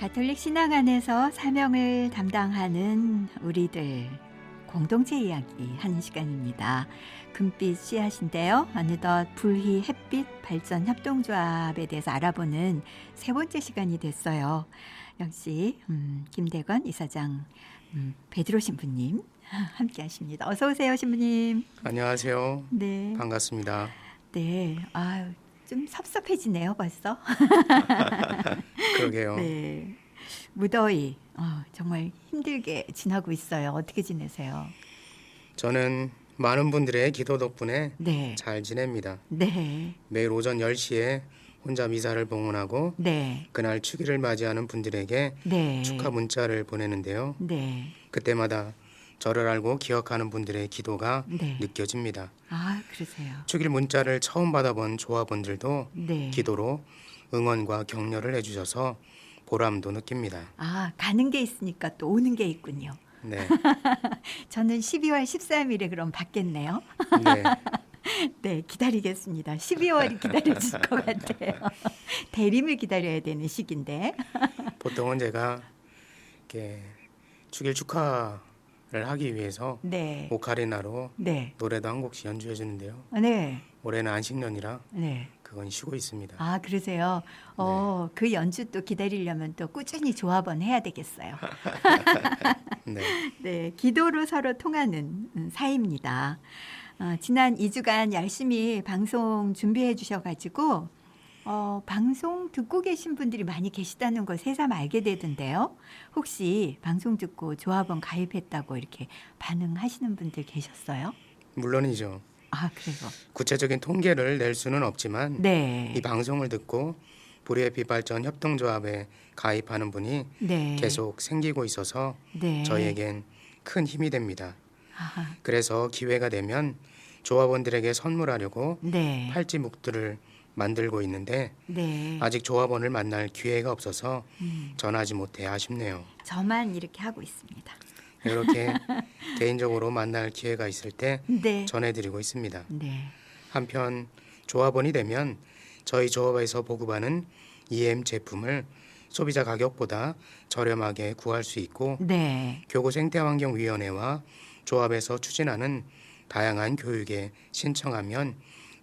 가톨릭 신앙 안에서 사명을 담당하는 우리들 공동체 이야기 하는 시간입니다. 금빛 씨앗인데요. 어느덧 불희 햇빛 발전 협동조합에 대해서 알아보는 세 번째 시간이 됐어요. 역시 음, 김대건 이사장, 음, 베드로 신부님 함께 하십니다. 어서 오세요, 신부님. 안녕하세요. 네. 반갑습니다. 네. 아유, 좀 섭섭해지네요, 벌써. 그러게요. 네. 무더위 어, 정말 힘들게 지나고 있어요. 어떻게 지내세요? 저는 많은 분들의 기도 덕분에 네. 잘 지냅니다. 네. 매일 오전 10시에 혼자 미사를 봉헌하고 네. 그날 축일을 맞이하는 분들에게 네. 축하 문자를 보내는데요. 네. 그때마다 저를 알고 기억하는 분들의 기도가 네. 느껴집니다. 아, 그러세요. 축일 문자를 처음 받아본 조합원들도 네. 기도로 응원과 격려를 해주셔서 보람도 느낍니다. 아, 가는 게 있으니까 또 오는 게 있군요. 네, 저는 12월 13일에 그럼 받겠네요. 네, 네, 기다리겠습니다. 12월이 기다려질 것 같아요. 대림을 기다려야 되는 시기인데. 보통은 제가 이렇게 축일 축하 를 하기 위해서 네. 오카리나로 네. 노래도 한 곡씩 연주해 주는데요. 네. 올해는 안식년이라 네. 그건 쉬고 있습니다. 아, 그러세요. 어, 네. 그 연주 또 기다리려면 또 꾸준히 조합원 해야 되겠어요. 네, 네, 기도로 서로 통하는 음, 사이입니다. 어, 지난 2주간 열심히 방송 준비해 주셔가지고 어, 방송 듣고 계신 분들이 많이 계시다는 걸 새삼 알게 되던데요. 혹시 방송 듣고 조합원 가입했다고 이렇게 반응하시는 분들 계셨어요? 물론이죠. 아, 그래요. 구체적인 통계를 낼 수는 없지만 네. 이 방송을 듣고 불의 비발전 협동조합에 가입하는 분이 네. 계속 생기고 있어서 네. 저희에겐 큰 힘이 됩니다. 아하. 그래서 기회가 되면 조합원들에게 선물하려고 네. 팔찌 묵들을 만들고 있는데 네. 아직 조합원을 만날 기회가 없어서 음, 전하지 못해 아쉽네요. 저만 이렇게 하고 있습니다. 이렇게 개인적으로 만날 기회가 있을 때 네. 전해드리고 있습니다. 네. 한편 조합원이 되면 저희 조합에서 보급하는 EM 제품을 소비자 가격보다 저렴하게 구할 수 있고 네. 교구 생태환경위원회와 조합에서 추진하는 다양한 교육에 신청하면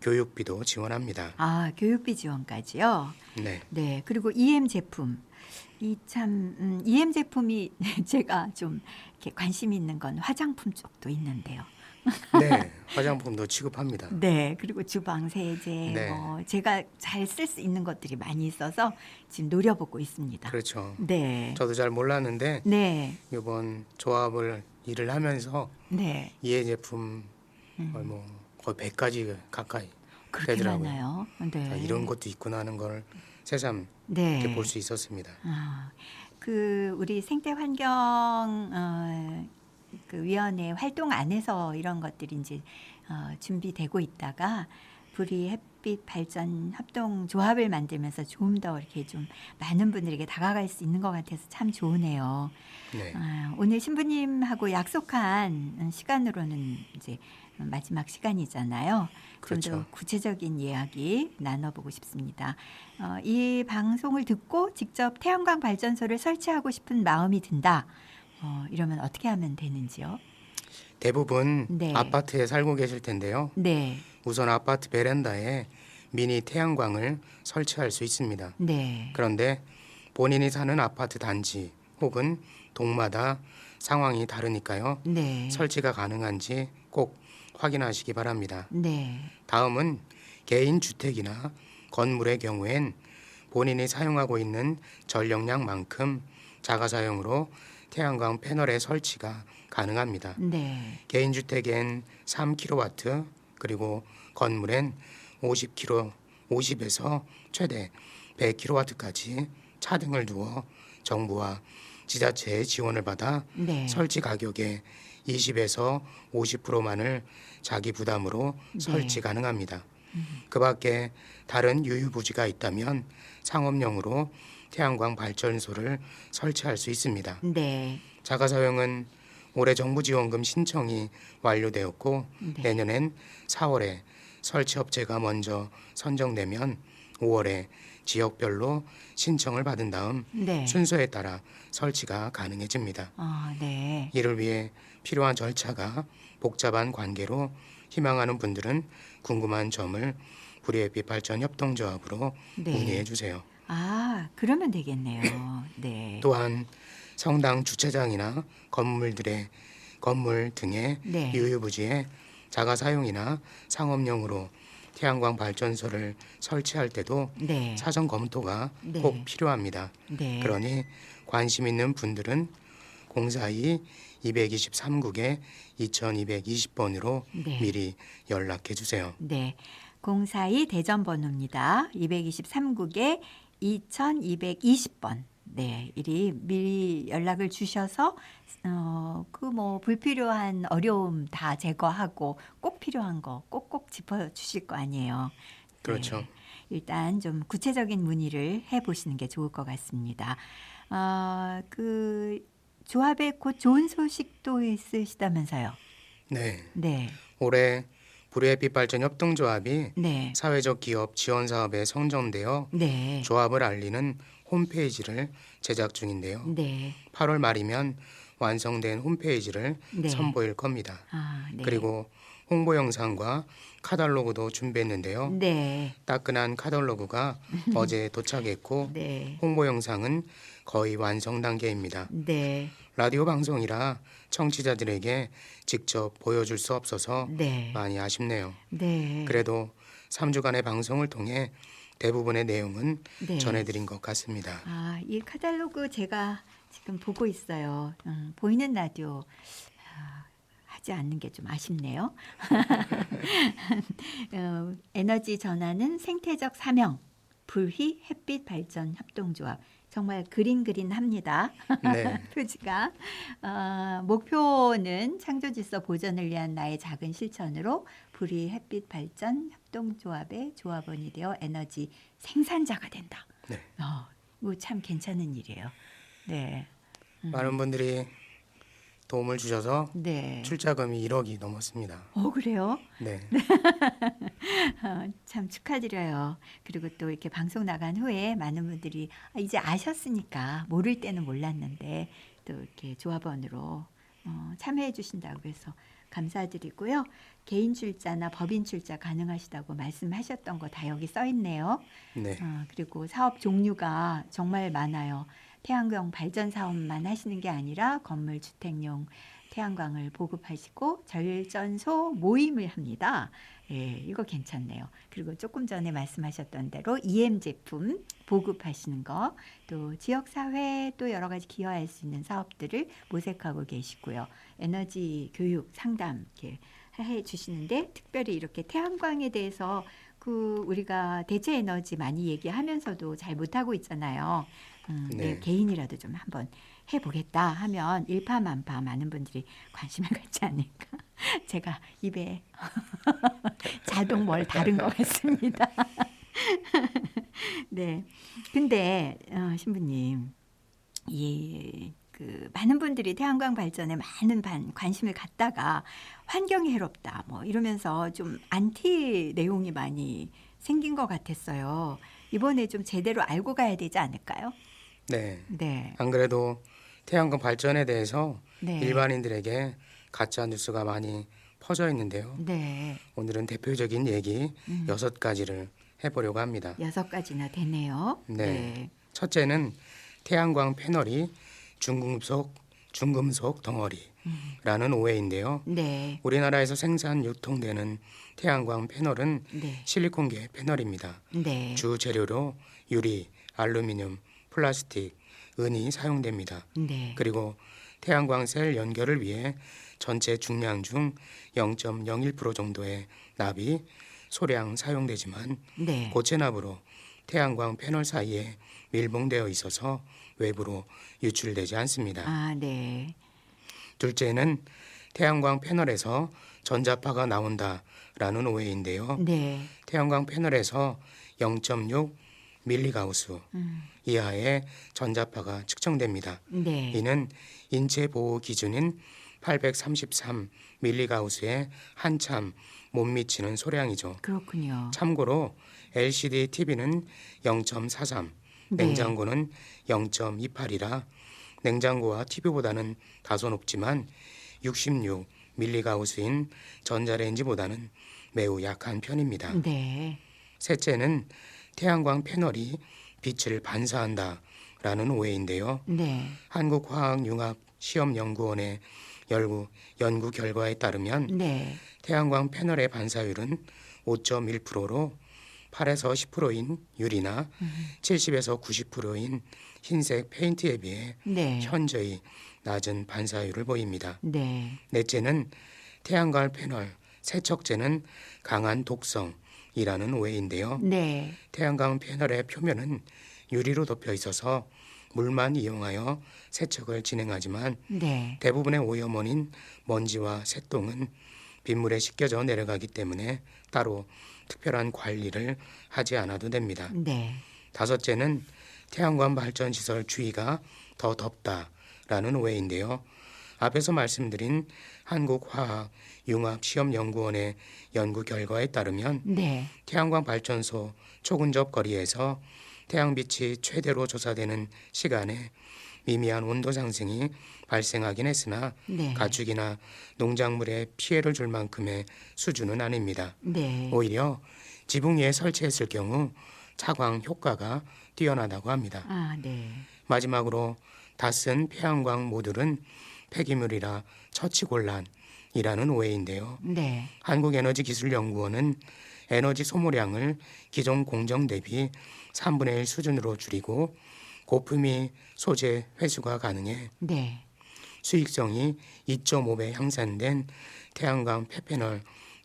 교육비도 지원합니다. 아, 교육비 지원까지요. 네, 네. 그리고 EM 제품. 이참 음, EM 제품이 제가 좀 이렇게 관심 있는 건 화장품 쪽도 있는데요. 네 화장품도 취급합니다. 네. 그리고 주방 세제 네. 뭐 제가 잘 쓸 수 있는 것들이 많이 있어서 지금 노려보고 있습니다. 그렇죠. 네. 저도 잘 몰랐는데 네. 이번 조합을 일을 하면서 네. 이해 제품 음. 뭐 거의 100가지 가까이 그렇게 되더라고요. 많아요. 네. 아, 이런 것도 있구나 하는 걸 새삼 네. 이렇게 볼 수 있었습니다. 아, 그 우리 생태 환경 어, 그 위원회 활동 안에서 이런 것들이 이제 어, 준비되고 있다가 불이 햇빛 발전 협동 조합을 만들면서 좀 더 이렇게 좀 많은 분들에게 다가갈 수 있는 것 같아서 참 좋으네요. 네. 아, 오늘 신부님하고 약속한 시간으로는 이제 마지막 시간이잖아요. 좀 그렇죠. 더 구체적인 이야기 나눠보고 싶습니다. 어, 이 방송을 듣고 직접 태양광 발전소를 설치하고 싶은 마음이 든다. 어, 이러면 어떻게 하면 되는지요? 대부분 네. 아파트에 살고 계실 텐데요. 네, 우선 아파트 베란다에 미니 태양광을 설치할 수 있습니다. 네, 그런데 본인이 사는 아파트 단지 혹은 동마다 상황이 다르니까요. 네, 설치가 가능한지 꼭 확인하시기 바랍니다. 네, 다음은 개인 주택이나 건물의 경우엔 본인이 사용하고 있는 전력량만큼 자가 사용으로 태양광 패널의 설치가 가능합니다. 네, 개인 주택엔 3kW 그리고 건물엔 50kW, 50에서 최대 100kW까지 차등을 두어 정부와 지자체의 지원을 받아 네. 설치 가격의 20에서 50%만을 자기 부담으로 네. 설치 가능합니다. 그 밖에 다른 유유부지가 있다면 상업용으로 태양광 발전소를 설치할 수 있습니다. 네, 자가 사용은 올해 정부 지원금 신청이 완료되었고 네. 내년엔 4월에 설치 업체가 먼저 선정되면 5월에 지역별로 신청을 받은 다음 네. 순서에 따라 설치가 가능해집니다. 아, 네. 이를 위해 필요한 절차가 복잡한 관계로 희망하는 분들은 궁금한 점을 불의햇빛 발전 협동조합으로 네. 문의해 주세요. 아, 그러면 되겠네요. 네. 또한 성당 주차장이나 건물들의 건물 등의 네. 유유부지에 자가 사용이나 상업용으로 태양광 발전소를 설치할 때도 네. 사전 검토가 네. 꼭 필요합니다. 네. 그러니 관심 있는 분들은 042 223국에 2220번으로 네. 미리 연락해 주세요. 네. 042 대전 번호입니다. 223국에 2220번. 네, 이리 미리 연락을 주셔서 어, 그 뭐 불필요한 어려움 다 제거하고 꼭 필요한 거 꼭꼭 짚어 주실 거 아니에요. 그렇죠. 네, 일단 좀 구체적인 문의를 해 보시는 게 좋을 것 같습니다. 어, 그 조합에 곧 좋은 소식도 있으시다면서요. 네. 네. 올해 불의햇빛 발전 협동조합이 네. 사회적 기업 지원 사업에 선정되어 네. 조합을 알리는 홈페이지를 제작 중인데요. 네. 8월 말이면 완성된 홈페이지를 네. 선보일 겁니다. 아, 네. 그리고 홍보 영상과 카탈로그도 준비했는데요. 네. 따끈한 카탈로그가 어제 도착했고 네. 홍보 영상은 거의 완성 단계입니다. 네. 라디오 방송이라 청취자들에게 직접 보여줄 수 없어서 네. 많이 아쉽네요. 네. 그래도 3주간의 방송을 통해 대부분의 내용은 네. 전해드린 것 같습니다. 아, 이 카탈로그 제가 지금 보고 있어요. 음, 보이는 라디오 아, 하지 않는 게 좀 아쉽네요. 어, 에너지 전환은 생태적 사명, 불휘 햇빛 발전 협동조합. 정말 그린 그린 합니다. 네, 표지가 어, 목표는 창조 질서 보전을 위한 나의 작은 실천으로 불이 햇빛 발전 협동조합의 조합원이 되어 에너지 생산자가 된다. 네. 어, 이거 참 괜찮은 일이에요. 네, 많은 분들이 도움을 주셔서 네. 출자금이 1억이 넘었습니다. 어 그래요? 네, 어, 참 축하드려요. 그리고 또 이렇게 방송 나간 후에 많은 분들이 아, 이제 아셨으니까 모를 때는 몰랐는데 또 이렇게 조합원으로 어, 참여해 주신다고 해서 감사드리고요. 개인 출자나 법인 출자 가능하시다고 말씀하셨던 거 다 여기 써 있네요. 네, 어, 그리고 사업 종류가 정말 많아요. 태양광 발전 사업만 하시는 게 아니라 건물 주택용 태양광을 보급하시고 절전소 모임을 합니다. 예, 이거 괜찮네요. 그리고 조금 전에 말씀하셨던 대로 EM 제품 보급하시는 거, 또 지역 사회 또 여러 가지 기여할 수 있는 사업들을 모색하고 계시고요. 에너지 교육 상담 이렇게 해 주시는데 특별히 이렇게 태양광에 대해서 그 우리가 대체 에너지 많이 얘기하면서도 잘 못하고 있잖아요. 음, 내 네. 개인이라도 좀 한번 해보겠다 하면 일파만파 많은 분들이 관심을 갖지 않을까. 제가 입에 자동 뭘 다른 것 같습니다. 네. 근데 어, 신부님, 이 그 많은 분들이 태양광 발전에 많은 반, 관심을 갖다가 환경이 해롭다 뭐 이러면서 좀 안티 내용이 많이 생긴 것 같았어요. 이번에 좀 제대로 알고 가야 되지 않을까요? 네. 네. 안 그래도 태양광 발전에 대해서 네. 일반인들에게 가짜 뉴스가 많이 퍼져 있는데요. 네. 오늘은 대표적인 얘기 음. 여섯 가지를 해보려고 합니다. 여섯 가지나 되네요. 네. 첫째는 태양광 패널이 중금속 중금속 덩어리라는 오해인데요. 네. 우리나라에서 생산 유통되는 태양광 패널은 네. 실리콘계 패널입니다. 네. 주 재료로 유리, 알루미늄, 플라스틱, 은이 사용됩니다. 네. 그리고 태양광 셀 연결을 위해 전체 중량 중 0.01% 정도의 납이 소량 사용되지만 네. 고체 납으로 태양광 패널 사이에 밀봉되어 있어서 외부로 유출되지 않습니다. 아, 네. 둘째는 태양광 패널에서 전자파가 나온다라는 오해인데요. 네. 태양광 패널에서 0.6 밀리가우스 음. 이하의 전자파가 측정됩니다. 네. 이는 인체 보호 기준인 833 밀리가우스에 한참 못 미치는 소량이죠. 그렇군요. 참고로 LCD TV는 0.43, 네. 냉장고는 0.28이라 냉장고와 TV보다는 다소 높지만 66 밀리가우스인 전자레인지보다는 매우 약한 편입니다. 네. 셋째는 태양광 패널이 빛을 반사한다라는 오해인데요. 네. 한국화학융합시험연구원의 연구, 연구 결과에 따르면 네. 태양광 패널의 반사율은 5.1%로 8에서 10%인 유리나 70에서 90%인 흰색 페인트에 비해 네. 현저히 낮은 반사율을 보입니다. 네. 넷째는 태양광 패널 세척제는 강한 독성 이라는 오해인데요. 네. 태양광 패널의 표면은 유리로 덮여 있어서 물만 이용하여 세척을 진행하지만 네. 대부분의 오염원인 먼지와 새똥은 빗물에 씻겨져 내려가기 때문에 따로 특별한 관리를 하지 않아도 됩니다. 네. 다섯째는 태양광 발전 시설 주위가 더 덥다라는 오해인데요. 앞에서 말씀드린 한국화학융합시험연구원의 연구 결과에 따르면 네. 태양광 발전소 초근접 거리에서 태양빛이 최대로 조사되는 시간에 미미한 온도 상승이 발생하긴 했으나 네. 가축이나 농작물에 피해를 줄 만큼의 수준은 아닙니다. 네. 오히려 지붕 위에 설치했을 경우 차광 효과가 뛰어나다고 합니다. 아, 네. 마지막으로 다쓴 태양광 모듈은 폐기물이라 처치곤란이라는 오해인데요. 네. 한국에너지기술연구원은 에너지 소모량을 기존 공정 대비 3분의 1 수준으로 줄이고 고품위 소재 회수가 가능해 네. 수익성이 2.5배 향상된 태양광 폐패널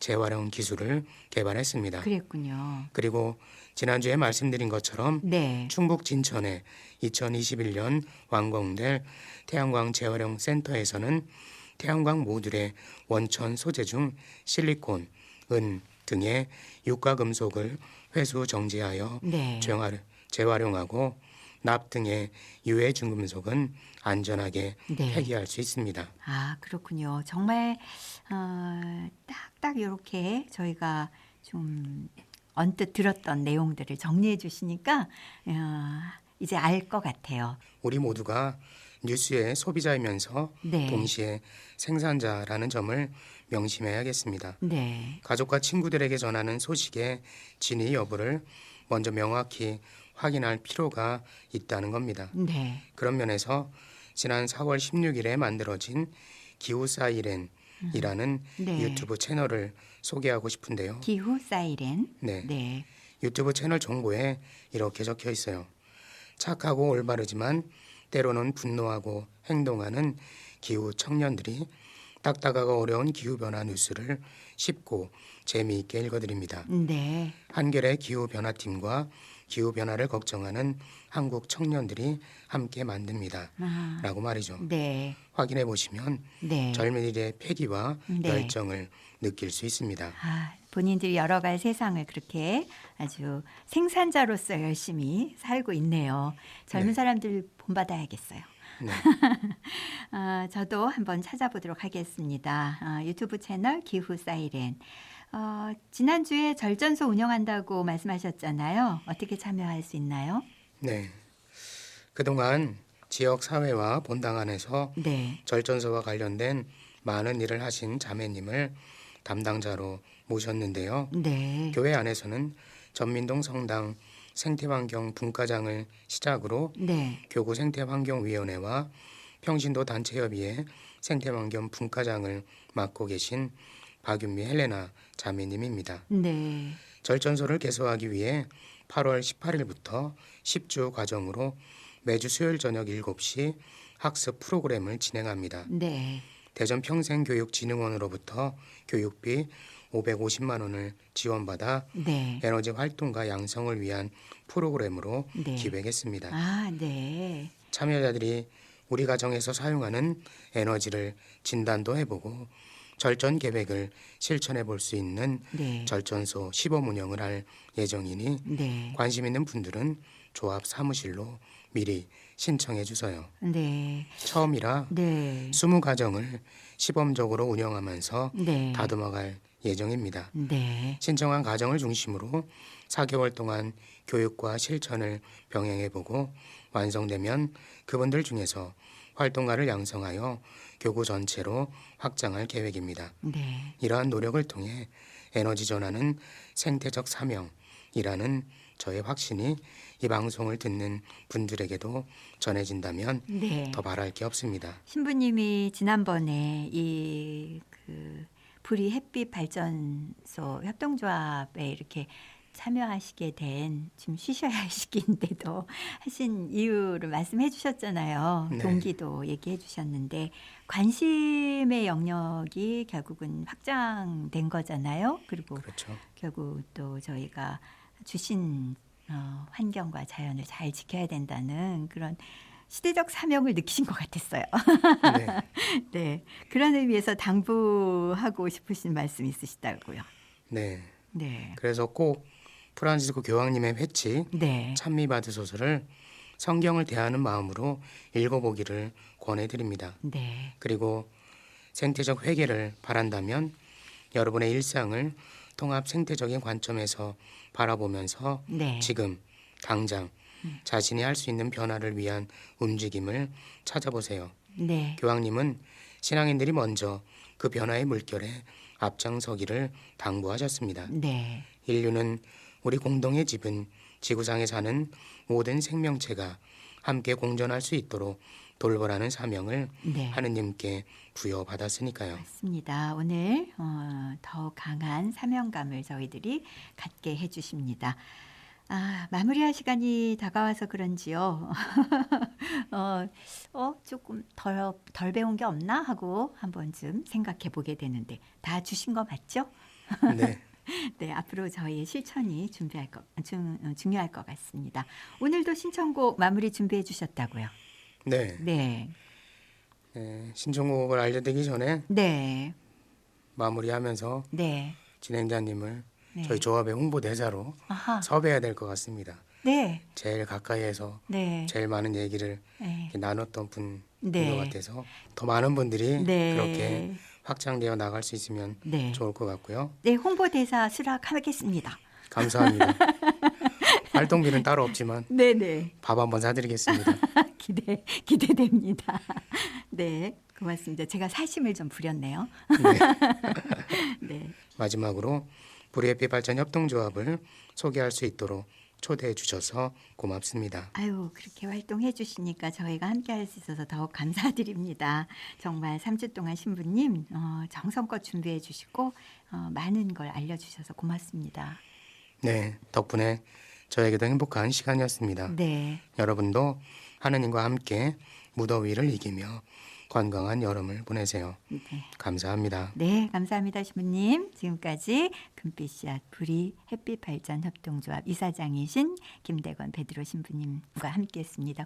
재활용 기술을 개발했습니다. 그랬군요. 그리고 지난주에 말씀드린 것처럼 네. 충북 진천의 2021년 완공될 태양광 재활용 센터에서는 태양광 모듈의 원천 소재 중 실리콘, 은 등의 유가 금속을 회수 정지하여 네. 재활- 재활용하고 납 등의 유해 중금속은 안전하게 네. 폐기할 수 있습니다. 아, 그렇군요. 정말 어, 딱딱 이렇게 저희가 좀 언뜻 들었던 내용들을 정리해 주시니까 어, 이제 알 것 같아요. 우리 모두가 뉴스의 소비자이면서 네. 동시에 생산자라는 점을 명심해야겠습니다. 네. 가족과 친구들에게 전하는 소식의 진위 여부를 먼저 명확히 확인할 필요가 있다는 겁니다. 네. 그런 면에서 지난 4월 16일에 만들어진 기후 사이렌이라는 네. 유튜브 채널을 소개하고 싶은데요. 기후 사이렌. 네. 네. 유튜브 채널 정보에 이렇게 적혀 있어요. 착하고 올바르지만 때로는 분노하고 행동하는 기후 청년들이 딱다가가 어려운 기후 변화 뉴스를 쉽고 재미있게 읽어드립니다. 네. 한겨레 기후 변화팀과 기후 변화를 걱정하는 한국 청년들이 함께 만듭니다. 아, 라고 말이죠. 네. 확인해 보시면 네. 젊은이들의 패기와 네. 열정을 느낄 수 있습니다. 아, 본인들이 열어갈 세상을 그렇게 아주 생산자로서 열심히 살고 있네요. 젊은 네. 사람들 본받아야겠어요. 네. 아, 저도 한번 찾아보도록 하겠습니다. 아, 유튜브 채널 기후 사이렌. 어, 지난주에 절전소 운영한다고 말씀하셨잖아요. 어떻게 참여할 수 있나요? 네. 그동안 지역 사회와 본당 안에서 네. 절전소와 관련된 많은 일을 하신 자매님을 담당자로 모셨는데요. 네. 교회 안에서는 전민동 성당 생태환경 분과장을 시작으로 네. 교구 생태환경위원회와 평신도 단체협의회 생태환경 분과장을 맡고 계신 박윤미 헬레나 자매님입니다. 네. 절전소를 개소하기 위해 8월 18일부터 10주 과정으로 매주 수요일 저녁 7시 학습 프로그램을 진행합니다. 네. 대전 평생교육진흥원으로부터 교육비 550만 원을 지원받아 네. 에너지 활동과 양성을 위한 프로그램으로 네. 기획했습니다. 아, 네. 참여자들이 우리 가정에서 사용하는 에너지를 진단도 해보고 절전 계획을 실천해 볼 수 있는 네. 절전소 시범 운영을 할 예정이니 네. 관심 있는 분들은 조합 사무실로 미리 신청해 주세요. 네. 처음이라 네. 20가정을 시범적으로 운영하면서 네. 다듬어갈 예정입니다. 네. 신청한 가정을 중심으로 4개월 동안 교육과 실천을 병행해보고 완성되면 그분들 중에서 활동가를 양성하여 교구 전체로 확장할 계획입니다. 네. 이러한 노력을 통해 에너지 전환은 생태적 사명이라는 저의 확신이 이 방송을 듣는 분들에게도 전해진다면 네. 더 바랄 게 없습니다. 신부님이 지난번에 이그 불이 햇빛 발전소 협동조합에 이렇게 참여하시게 된 지금 쉬셔야 할 시기인데도 하신 이유를 말씀해 주셨잖아요. 네. 동기도 얘기해 주셨는데 관심의 영역이 결국은 확장된 거잖아요. 그리고 그렇죠. 결국 또 저희가 주신 어, 환경과 자연을 잘 지켜야 된다는 그런 시대적 사명을 느끼신 것 같았어요. 네. 네, 그런 의미에서 당부하고 싶으신 말씀 있으시다고요. 네. 네, 그래서 꼭 프란시스코 교황님의 회치 네, 찬미받으소서를 성경을 대하는 마음으로 읽어보기를 권해드립니다. 네, 그리고 생태적 회개를 바란다면 여러분의 일상을 통합 생태적인 관점에서 바라보면서 네, 지금 당장 자신이 할 수 있는 변화를 위한 움직임을 찾아보세요. 네, 교황님은 신앙인들이 먼저 그 변화의 물결에 앞장서기를 당부하셨습니다. 네, 인류는 우리 공동의 집은 지구상에 사는 모든 생명체가 함께 공존할 수 있도록 돌보라는 사명을 네. 하느님께 부여받았으니까요. 맞습니다. 오늘 어, 더 강한 사명감을 저희들이 갖게 해주십니다. 아, 마무리할 시간이 다가와서 그런지요. 어, 어, 조금 덜, 덜 배운 게 없나 하고 한 번쯤 생각해 보게 되는데 다 주신 거 맞죠? 네, 네, 앞으로 저희의 실천이 준비할 것, 중, 어, 중요할 것 같습니다. 오늘도 신청곡 마무리 준비해 주셨다고요. 네. 네, 네, 신청곡을 알려드리기 전에 네, 마무리하면서 네, 진행자님을 네. 저희 조합의 홍보 대사로 아하, 섭외해야 될 것 같습니다. 네, 제일 가까이에서 네, 제일 많은 얘기를 네. 나눴던 분인 네. 것 같아서 더 많은 분들이 네. 그렇게 확장되어 나갈 수 있으면 네. 좋을 것 같고요. 네, 홍보대사 수락하겠습니다. 감사합니다. 활동비는 따로 없지만 네, 네. 밥 한번 사드리겠습니다. 기대 기대됩니다. 네, 고맙습니다. 제가 사심을 좀 부렸네요. 네. 네, 마지막으로 불의햇빛 발전 협동조합을 소개할 수 있도록 초대해 주셔서 고맙습니다. 아유 그렇게 활동해 주시니까 저희가 함께 할 수 있어서 더욱 감사드립니다. 정말 3주 동안 신부님 어, 정성껏 준비해 주시고 어, 많은 걸 알려 주셔서 고맙습니다. 네, 덕분에 저에게도 행복한 시간이었습니다. 네, 여러분도 하느님과 함께 무더위를 이기며 건강한 여름을 보내세요. 네. 감사합니다. 네, 감사합니다, 신부님. 지금까지 금빛씨앗 불이 햇빛 발전 협동조합 이사장이신 김대건 베드로 신부님과 함께했습니다.